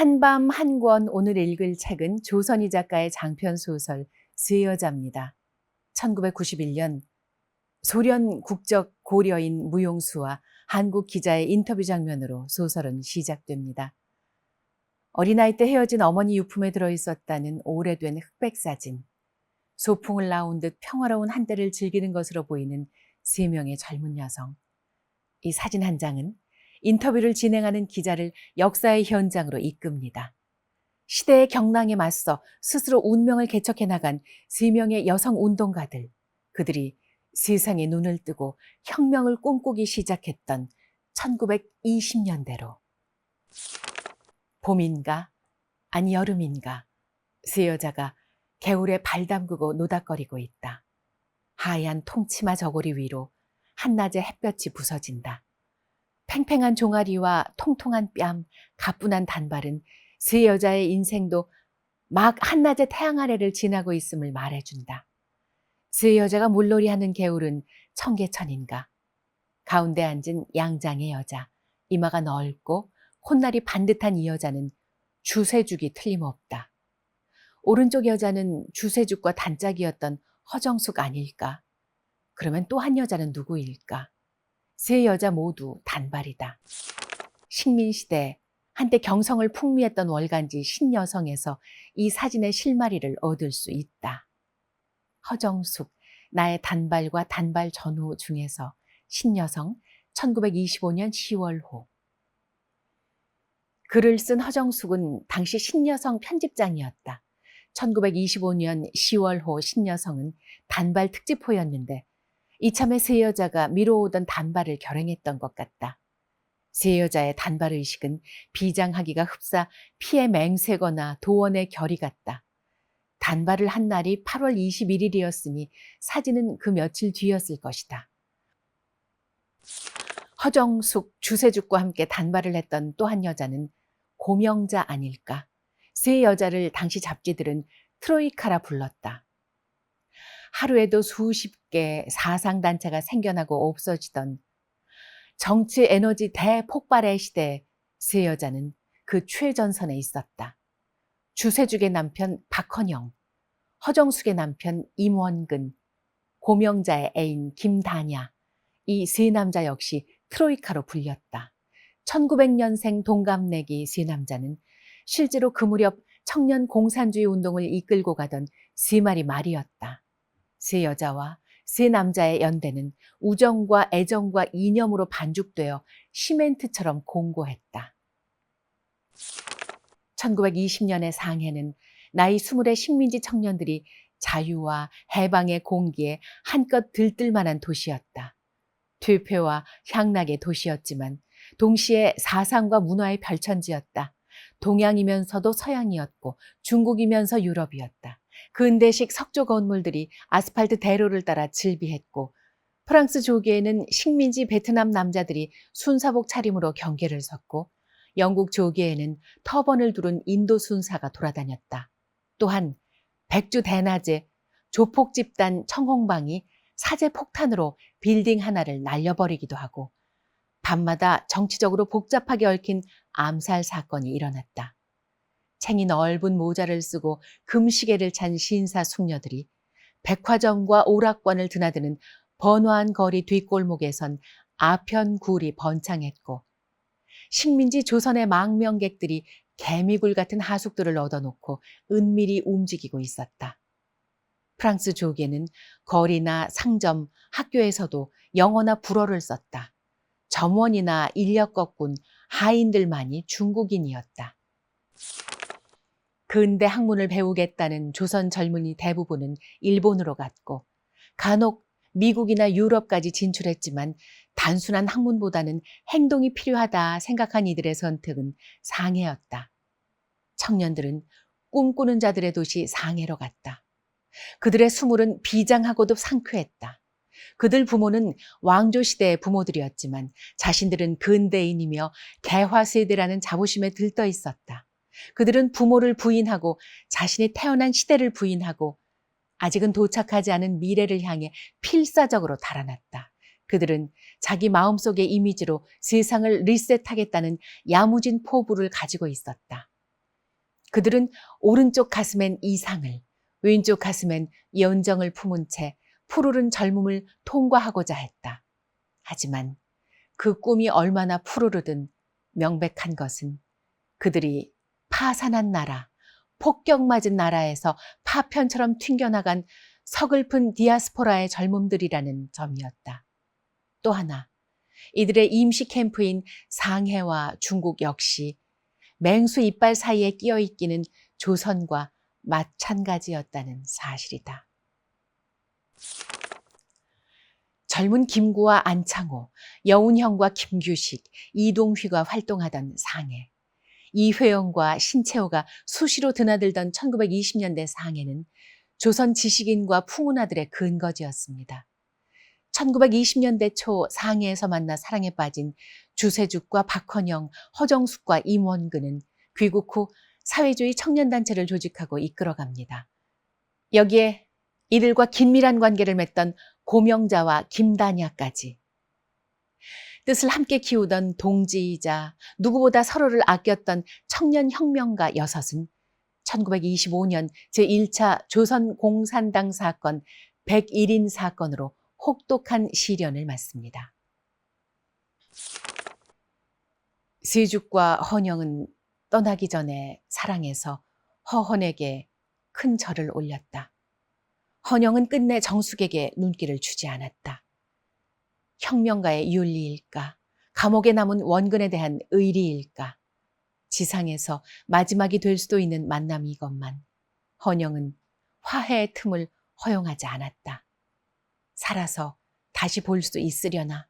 한밤 한 권 오늘 읽을 책은 조선희 작가의 장편 소설 쇠여자입니다. 1991년 소련 국적 고려인 무용수와 한국 기자의 인터뷰 장면으로 소설은 시작됩니다. 어린아이 때 헤어진 어머니 유품에 들어있었다는 오래된 흑백 사진. 소풍을 나온 듯 평화로운 한때를 즐기는 것으로 보이는 세 명의 젊은 여성. 이 사진 한 장은 인터뷰를 진행하는 기자를 역사의 현장으로 이끕니다. 시대의 경랑에 맞서 스스로 운명을 개척해 나간 세 명의 여성 운동가들. 그들이 세상에 눈을 뜨고 혁명을 꿈꾸기 시작했던 1920년대로. 봄인가? 아니 여름인가? 세 여자가 개울에 발 담그고 노닥거리고 있다. 하얀 통치마 저고리 위로 한낮에 햇볕이 부서진다. 팽팽한 종아리와 통통한 뺨, 가뿐한 단발은 세 여자의 인생도 막 한낮의 태양 아래를 지나고 있음을 말해준다. 세 여자가 물놀이하는 개울은 청계천인가. 가운데 앉은 양장의 여자, 이마가 넓고 콧날이 반듯한 이 여자는 주세죽이 틀림없다. 오른쪽 여자는 주세죽과 단짝이었던 허정숙 아닐까? 그러면 또 한 여자는 누구일까? 세 여자 모두 단발이다. 식민시대 한때 경성을 풍미했던 월간지 신여성에서 이 사진의 실마리를 얻을 수 있다. 허정숙, 나의 단발과 단발 전후 중에서 신여성 1925년 10월호. 글을 쓴 허정숙은 당시 신여성 편집장이었다. 1925년 10월호 신여성은 단발 특집호였는데 이참에 세 여자가 미뤄오던 단발을 결행했던 것 같다. 세 여자의 단발 의식은 비장하기가 흡사 피에 맹세거나 도원의 결이 같다. 단발을 한 날이 8월 21일이었으니 사진은 그 며칠 뒤였을 것이다. 허정숙, 주세죽과 함께 단발을 했던 또 한 여자는 고명자 아닐까. 세 여자를 당시 잡지들은 트로이카라 불렀다. 하루에도 수십 개 사상단체가 생겨나고 없어지던 정치 에너지 대폭발의 시대에 세 여자는 그 최전선에 있었다. 주세죽의 남편 박헌영, 허정숙의 남편 임원근, 고명자의 애인 김다냐, 이 세 남자 역시 트로이카로 불렸다. 1900년생 동갑내기 세 남자는 실제로 그 무렵 청년 공산주의 운동을 이끌고 가던 세 마리 말이었다. 세 여자와 세 남자의 연대는 우정과 애정과 이념으로 반죽되어 시멘트처럼 공고했다. 1920년의 상해는 나이 스물의 식민지 청년들이 자유와 해방의 공기에 한껏 들뜰만한 도시였다. 퇴폐와 향락의 도시였지만 동시에 사상과 문화의 별천지였다. 동양이면서도 서양이었고 중국이면서 유럽이었다. 근대식 석조 건물들이 아스팔트 대로를 따라 질비했고 프랑스 조기에는 식민지 베트남 남자들이 순사복 차림으로 경계를 섰고 영국 조기에는 터번을 두른 인도 순사가 돌아다녔다. 또한 백주 대낮에 조폭 집단 청홍방이 사제 폭탄으로 빌딩 하나를 날려버리기도 하고 밤마다 정치적으로 복잡하게 얽힌 암살 사건이 일어났다. 챙이 넓은 모자를 쓰고 금시계를 찬 신사 숙녀들이 백화점과 오락관을 드나드는 번화한 거리 뒷골목에선 아편굴이 번창했고 식민지 조선의 망명객들이 개미굴 같은 하숙들을 얻어놓고 은밀히 움직이고 있었다. 프랑스 조계는 거리나 상점, 학교에서도 영어나 불어를 썼다. 점원이나 인력 거꾼, 하인들만이 중국인이었다. 근대 학문을 배우겠다는 조선 젊은이 대부분은 일본으로 갔고 간혹 미국이나 유럽까지 진출했지만 단순한 학문보다는 행동이 필요하다 생각한 이들의 선택은 상해였다. 청년들은 꿈꾸는 자들의 도시 상해로 갔다. 그들의 수물은 비장하고도 상쾌했다. 그들 부모는 왕조 시대의 부모들이었지만 자신들은 근대인이며 개화 세대라는 자부심에 들떠 있었다. 그들은 부모를 부인하고 자신이 태어난 시대를 부인하고 아직은 도착하지 않은 미래를 향해 필사적으로 달아났다. 그들은 자기 마음속의 이미지로 세상을 리셋하겠다는 야무진 포부를 가지고 있었다. 그들은 오른쪽 가슴엔 이상을, 왼쪽 가슴엔 연정을 품은 채 푸르른 젊음을 통과하고자 했다. 하지만 그 꿈이 얼마나 푸르르든 명백한 것은 그들이 파산한 나라, 폭격 맞은 나라에서 파편처럼 튕겨나간 서글픈 디아스포라의 젊음들이라는 점이었다. 또 하나, 이들의 임시 캠프인 상해와 중국 역시 맹수 이빨 사이에 끼어 있기는 조선과 마찬가지였다는 사실이다. 젊은 김구와 안창호, 여운형과 김규식, 이동휘가 활동하던 상해. 이회영과 신채호가 수시로 드나들던 1920년대 상해는 조선 지식인과 풍운아들의 근거지였습니다. 1920년대 초 상해에서 만나 사랑에 빠진 주세죽과 박헌영, 허정숙과 임원근은 귀국 후 사회주의 청년단체를 조직하고 이끌어갑니다. 여기에 이들과 긴밀한 관계를 맺던 고명자와 김다냐까지 뜻을 함께 키우던 동지이자 누구보다 서로를 아꼈던 청년 혁명가 여섯은 1925년 제1차 조선 공산당 사건 101인 사건으로 혹독한 시련을 맞습니다. 세죽과 헌영은 떠나기 전에 사랑해서 허헌에게 큰 절을 올렸다. 헌영은 끝내 정숙에게 눈길을 주지 않았다. 혁명가의 윤리일까? 감옥에 남은 원근에 대한 의리일까? 지상에서 마지막이 될 수도 있는 만남이건만 헌영은 화해의 틈을 허용하지 않았다. 살아서 다시 볼 수 있으려나.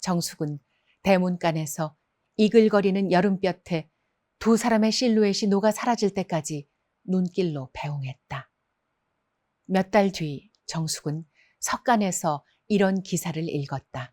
정숙은 대문간에서 이글거리는 여름볕에 두 사람의 실루엣이 녹아 사라질 때까지 눈길로 배웅했다. 몇 달 뒤 정숙은 석간에서 이런 기사를 읽었다.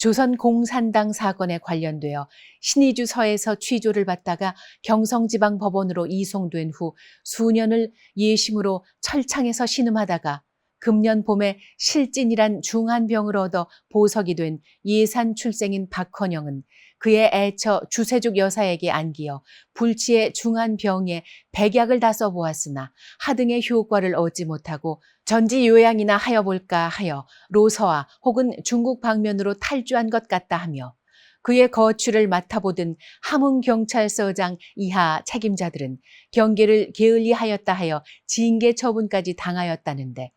조선 공산당 사건에 관련되어 신의주 서에서 취조를 받다가 경성지방법원으로 이송된 후 수년을 예심으로 철창에서 신음하다가 금년 봄에 실진이란 중한 병을 얻어 보석이 된 예산 출생인 박헌영은 그의 애처 주세죽 여사에게 안기어 불치의 중한 병에 백약을 다 써보았으나 하등의 효과를 얻지 못하고 전지 요양이나 하여 볼까 하여 로서와 혹은 중국 방면으로 탈주한 것 같다 하며 그의 거취를 맡아보던 함흥경찰서장 이하 책임자들은 경계를 게을리하였다 하여 징계 처분까지 당하였다는데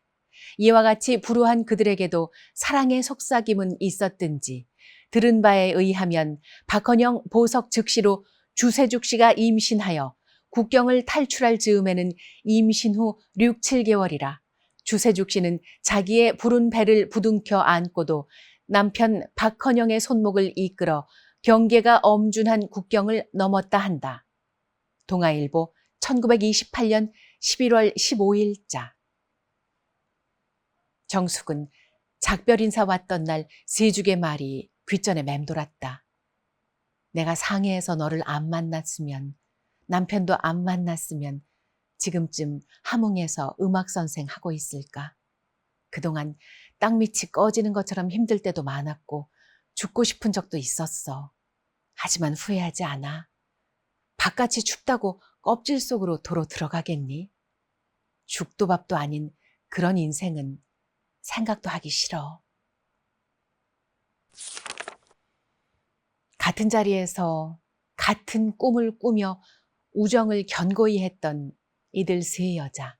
이와 같이 불우한 그들에게도 사랑의 속삭임은 있었든지 들은 바에 의하면 박헌영 보석 즉시로 주세죽 씨가 임신하여 국경을 탈출할 즈음에는 임신 후 6, 7개월이라 주세죽 씨는 자기의 부른 배를 부둥켜 안고도 남편 박헌영의 손목을 이끌어 경계가 엄준한 국경을 넘었다 한다. 동아일보 1928년 11월 15일자 정숙은 작별 인사 왔던 날 세죽의 말이 귓전에 맴돌았다. 내가 상해에서 너를 안 만났으면 남편도 안 만났으면 지금쯤 함흥에서 음악 선생 하고 있을까? 그동안 땅밑이 꺼지는 것처럼 힘들 때도 많았고 죽고 싶은 적도 있었어. 하지만 후회하지 않아. 바깥이 춥다고 껍질 속으로 도로 들어가겠니? 죽도 밥도 아닌 그런 인생은 생각도 하기 싫어. 같은 자리에서 같은 꿈을 꾸며 우정을 견고히 했던 이들 세 여자.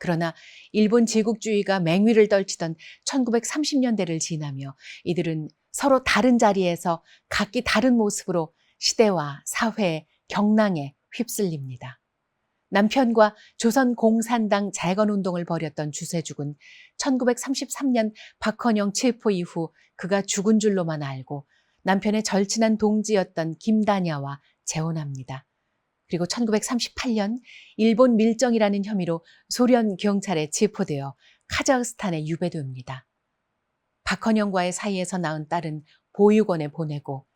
그러나 일본 제국주의가 맹위를 떨치던 1930년대를 지나며 이들은 서로 다른 자리에서 각기 다른 모습으로 시대와 사회, 경랑에 휩쓸립니다. 남편과 조선 공산당 재건 운동을 벌였던 주세죽은 1933년 박헌영 체포 이후 그가 죽은 줄로만 알고 남편의 절친한 동지였던 김다냐와 재혼합니다. 그리고 1938년 일본 밀정이라는 혐의로 소련 경찰에 체포되어 카자흐스탄에 유배됩니다. 박헌영과의 사이에서 낳은 딸은 보육원에 보내고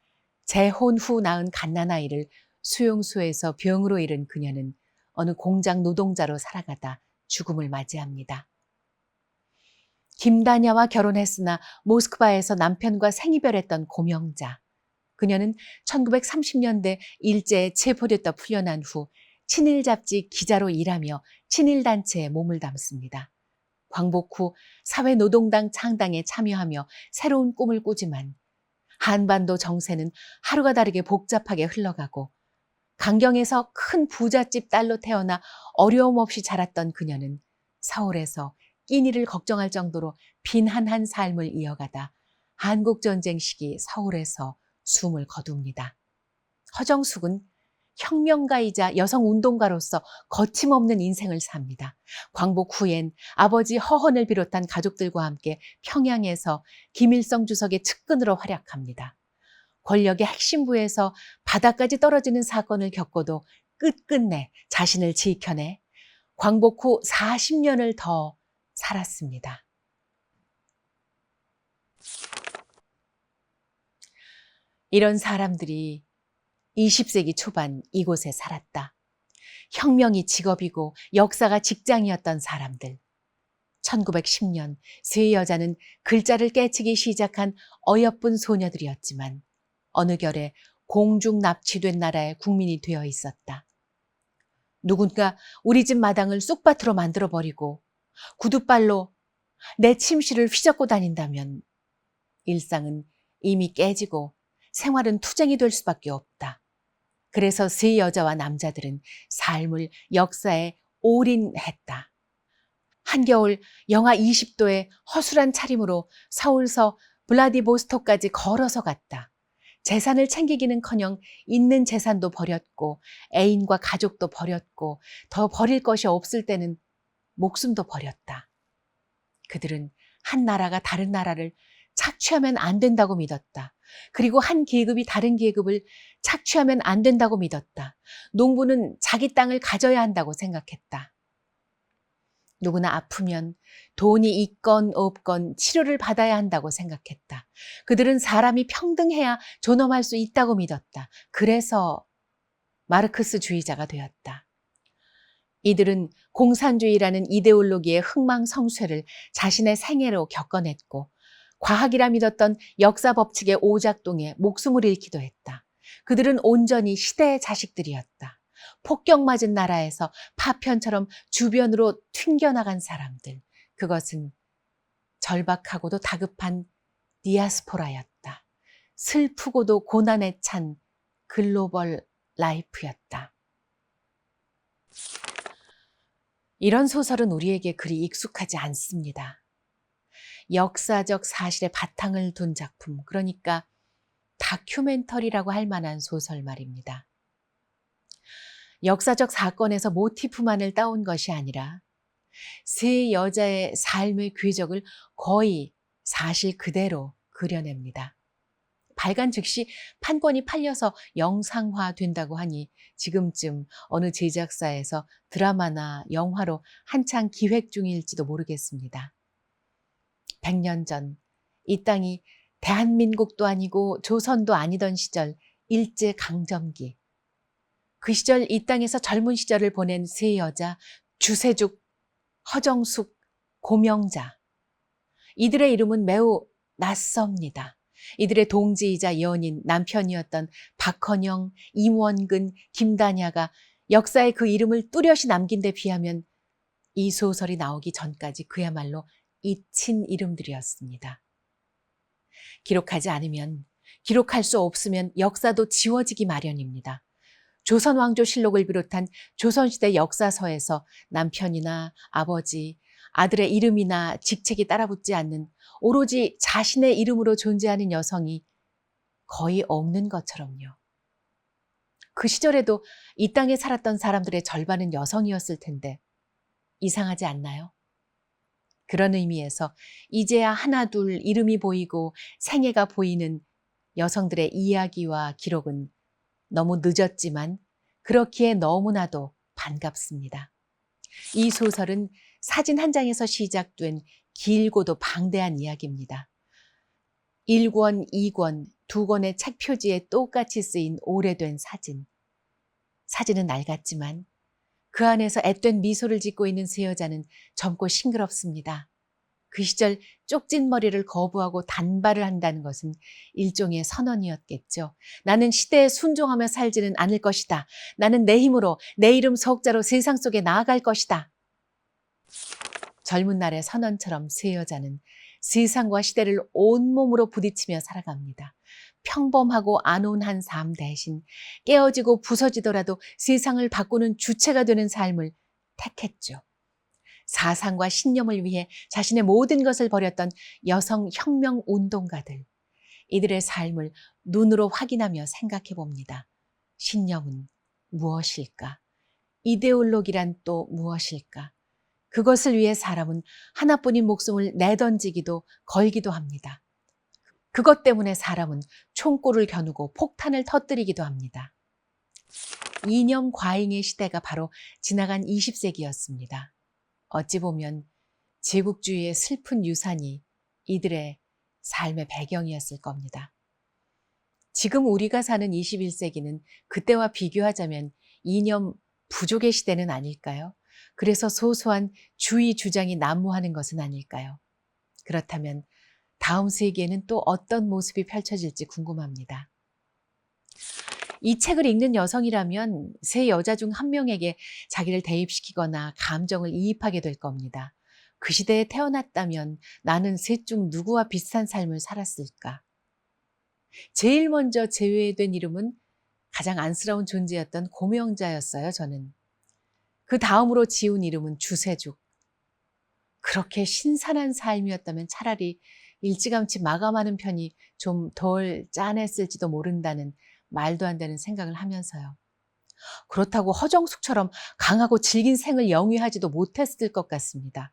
재혼 후 낳은 갓난아이를 수용소에서 병으로 잃은 그녀는 어느 공장 노동자로 살아가다 죽음을 맞이합니다. 김다냐와 결혼했으나 모스크바에서 남편과 생이별했던 고명자. 그녀는 1930년대 일제에 체포됐다 풀려난 후 친일 잡지 기자로 일하며 친일 단체에 몸을 담습니다. 광복 후 사회노동당 창당에 참여하며 새로운 꿈을 꾸지만 한반도 정세는 하루가 다르게 복잡하게 흘러가고 강경에서 큰 부잣집 딸로 태어나 어려움 없이 자랐던 그녀는 서울에서 끼니를 걱정할 정도로 빈한한 삶을 이어가다 한국전쟁 시기 서울에서 숨을 거둡니다. 허정숙은 혁명가이자 여성 운동가로서 거침없는 인생을 삽니다. 광복 후엔 아버지 허헌을 비롯한 가족들과 함께 평양에서 김일성 주석의 측근으로 활약합니다. 권력의 핵심부에서 바닥까지 떨어지는 사건을 겪고도 끝끝내 자신을 지켜내 광복 후 40년을 더 살았습니다. 이런 사람들이 20세기 초반 이곳에 살았다. 혁명이 직업이고 역사가 직장이었던 사람들. 1910년 세 여자는 글자를 깨치기 시작한 어여쁜 소녀들이었지만 어느 결에 공중 납치된 나라의 국민이 되어 있었다. 누군가 우리 집 마당을 쑥밭으로 만들어 버리고 구두발로 내 침실을 휘젓고 다닌다면 일상은 이미 깨지고 생활은 투쟁이 될 수밖에 없다. 그래서 세 여자와 남자들은 삶을 역사에 올인했다. 한겨울 영하 20도의 허술한 차림으로 서울서 블라디보스토크까지 걸어서 갔다. 재산을 챙기기는 커녕 있는 재산도 버렸고 애인과 가족도 버렸고 더 버릴 것이 없을 때는 목숨도 버렸다. 그들은 한 나라가 다른 나라를 착취하면 안 된다고 믿었다. 그리고 한 계급이 다른 계급을 착취하면 안 된다고 믿었다. 농부는 자기 땅을 가져야 한다고 생각했다. 누구나 아프면 돈이 있건 없건 치료를 받아야 한다고 생각했다. 그들은 사람이 평등해야 존엄할 수 있다고 믿었다. 그래서 마르크스주의자가 되었다. 이들은 공산주의라는 이데올로기의 흥망성쇠를 자신의 생애로 겪어냈고 과학이라 믿었던 역사 법칙의 오작동에 목숨을 잃기도 했다. 그들은 온전히 시대의 자식들이었다. 폭격 맞은 나라에서 파편처럼 주변으로 튕겨나간 사람들. 그것은 절박하고도 다급한 디아스포라였다. 슬프고도 고난에 찬 글로벌 라이프였다. 이런 소설은 우리에게 그리 익숙하지 않습니다. 역사적 사실에 바탕을 둔 작품, 그러니까 다큐멘터리라고 할 만한 소설 말입니다. 역사적 사건에서 모티프만을 따온 것이 아니라 세 여자의 삶의 궤적을 거의 사실 그대로 그려냅니다. 발간 즉시 판권이 팔려서 영상화 된다고 하니 지금쯤 어느 제작사에서 드라마나 영화로 한창 기획 중일지도 모르겠습니다. 100년 전 이 땅이 대한민국도 아니고 조선도 아니던 시절 일제 강점기. 그 시절 이 땅에서 젊은 시절을 보낸 세 여자 주세죽, 허정숙, 고명자. 이들의 이름은 매우 낯섭니다. 이들의 동지이자 연인, 남편이었던 박헌영, 임원근, 김다냐가 역사에 그 이름을 뚜렷이 남긴 데 비하면 이 소설이 나오기 전까지 그야말로 잊힌 이름들이었습니다. 기록하지 않으면, 기록할 수 없으면 역사도 지워지기 마련입니다. 조선왕조실록을 비롯한 조선시대 역사서에서 남편이나 아버지, 아들의 이름이나 직책이 따라붙지 않는 오로지 자신의 이름으로 존재하는 여성이 거의 없는 것처럼요. 그 시절에도 이 땅에 살았던 사람들의 절반은 여성이었을 텐데 이상하지 않나요? 그런 의미에서 이제야 하나둘 이름이 보이고 생애가 보이는 여성들의 이야기와 기록은 너무 늦었지만 그렇기에 너무나도 반갑습니다. 이 소설은 사진 한 장에서 시작된 길고도 방대한 이야기입니다. 1권, 2권, 두 권의 책 표지에 똑같이 쓰인 오래된 사진. 사진은 낡았지만 그 안에서 앳된 미소를 짓고 있는 세 여자는 젊고 싱그럽습니다. 그 시절 쪽진 머리를 거부하고 단발을 한다는 것은 일종의 선언이었겠죠. 나는 시대에 순종하며 살지는 않을 것이다. 나는 내 힘으로 내 이름 석자로 세상 속에 나아갈 것이다. 젊은 날의 선언처럼 세 여자는 세상과 시대를 온몸으로 부딪히며 살아갑니다. 평범하고 안온한 삶 대신 깨어지고 부서지더라도 세상을 바꾸는 주체가 되는 삶을 택했죠. 사상과 신념을 위해 자신의 모든 것을 버렸던 여성 혁명 운동가들. 이들의 삶을 눈으로 확인하며 생각해 봅니다. 신념은 무엇일까? 이데올로기란 또 무엇일까? 그것을 위해 사람은 하나뿐인 목숨을 내던지기도 걸기도 합니다. 그것 때문에 사람은 총골을 겨누고 폭탄을 터뜨리기도 합니다. 이념 과잉의 시대가 바로 지나간 20세기였습니다. 어찌 보면 제국주의의 슬픈 유산이 이들의 삶의 배경이었을 겁니다. 지금 우리가 사는 21세기는 그때와 비교하자면 이념 부족의 시대는 아닐까요? 그래서 소소한 주의 주장이 난무하는 것은 아닐까요? 그렇다면 다음 세기에는 또 어떤 모습이 펼쳐질지 궁금합니다. 이 책을 읽는 여성이라면 세 여자 중 한 명에게 자기를 대입시키거나 감정을 이입하게 될 겁니다. 그 시대에 태어났다면 나는 셋 중 누구와 비슷한 삶을 살았을까? 제일 먼저 제외된 이름은 가장 안쓰러운 존재였던 고명자였어요, 저는. 그 다음으로 지운 이름은 주세죽. 그렇게 신선한 삶이었다면 차라리 일찌감치 마감하는 편이 좀 덜 짠했을지도 모른다는 말도 안 되는 생각을 하면서요. 그렇다고 허정숙처럼 강하고 질긴 생을 영위하지도 못했을 것 같습니다.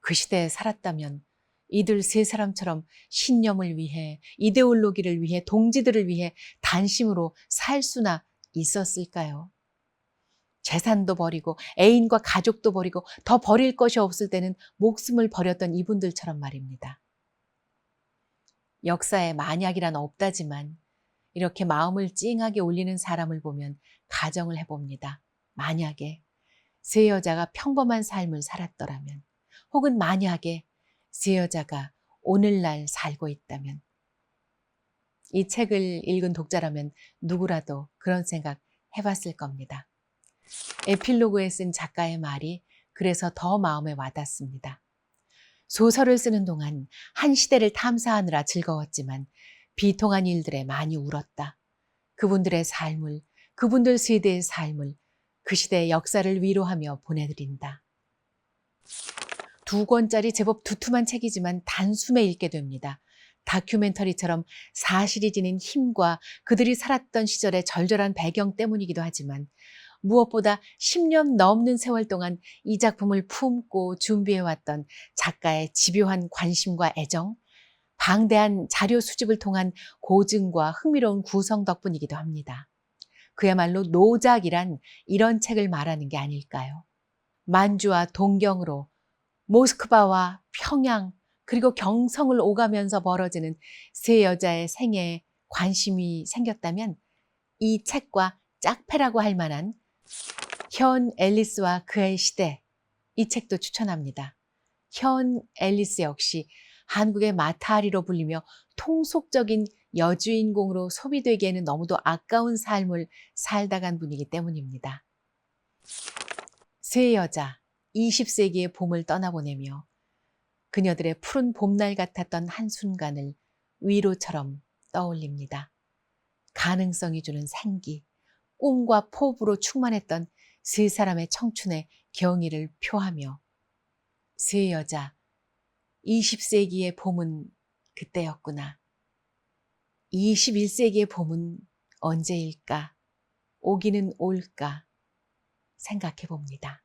그 시대에 살았다면 이들 세 사람처럼 신념을 위해, 이데올로기를 위해, 동지들을 위해 단심으로 살 수나 있었을까요? 재산도 버리고 애인과 가족도 버리고 더 버릴 것이 없을 때는 목숨을 버렸던 이분들처럼 말입니다. 역사에 만약이란 없다지만 이렇게 마음을 찡하게 올리는 사람을 보면 가정을 해봅니다. 만약에 세 여자가 평범한 삶을 살았더라면 혹은 만약에 세 여자가 오늘날 살고 있다면 이 책을 읽은 독자라면 누구라도 그런 생각 해봤을 겁니다. 에필로그에 쓴 작가의 말이 그래서 더 마음에 와닿습니다. 소설을 쓰는 동안 한 시대를 탐사하느라 즐거웠지만 비통한 일들에 많이 울었다. 그분들의 삶을, 그분들 세대의 삶을 그 시대의 역사를 위로하며 보내드린다. 두 권짜리 제법 두툼한 책이지만 단숨에 읽게 됩니다. 다큐멘터리처럼 사실이 지닌 힘과 그들이 살았던 시절의 절절한 배경 때문이기도 하지만 무엇보다 10년 넘는 세월 동안 이 작품을 품고 준비해왔던 작가의 집요한 관심과 애정, 방대한 자료 수집을 통한 고증과 흥미로운 구성 덕분이기도 합니다. 그야말로 노작이란 이런 책을 말하는 게 아닐까요? 만주와 동경으로 모스크바와 평양 그리고 경성을 오가면서 벌어지는 세 여자의 생애에 관심이 생겼다면 이 책과 짝패라고 할 만한 현 앨리스와 그의 시대 이 책도 추천합니다. 현 앨리스 역시 한국의 마타리로 불리며 통속적인 여주인공으로 소비되기에는 너무도 아까운 삶을 살다 간 분이기 때문입니다. 세 여자 20세기의 봄을 떠나보내며 그녀들의 푸른 봄날 같았던 한순간을 위로처럼 떠올립니다. 가능성이 주는 생기, 꿈과 포부로 충만했던 세 사람의 청춘의 경의를 표하며 세 여자 20세기의 봄은 그때였구나. 21세기의 봄은 언제일까? 오기는 올까? 생각해 봅니다.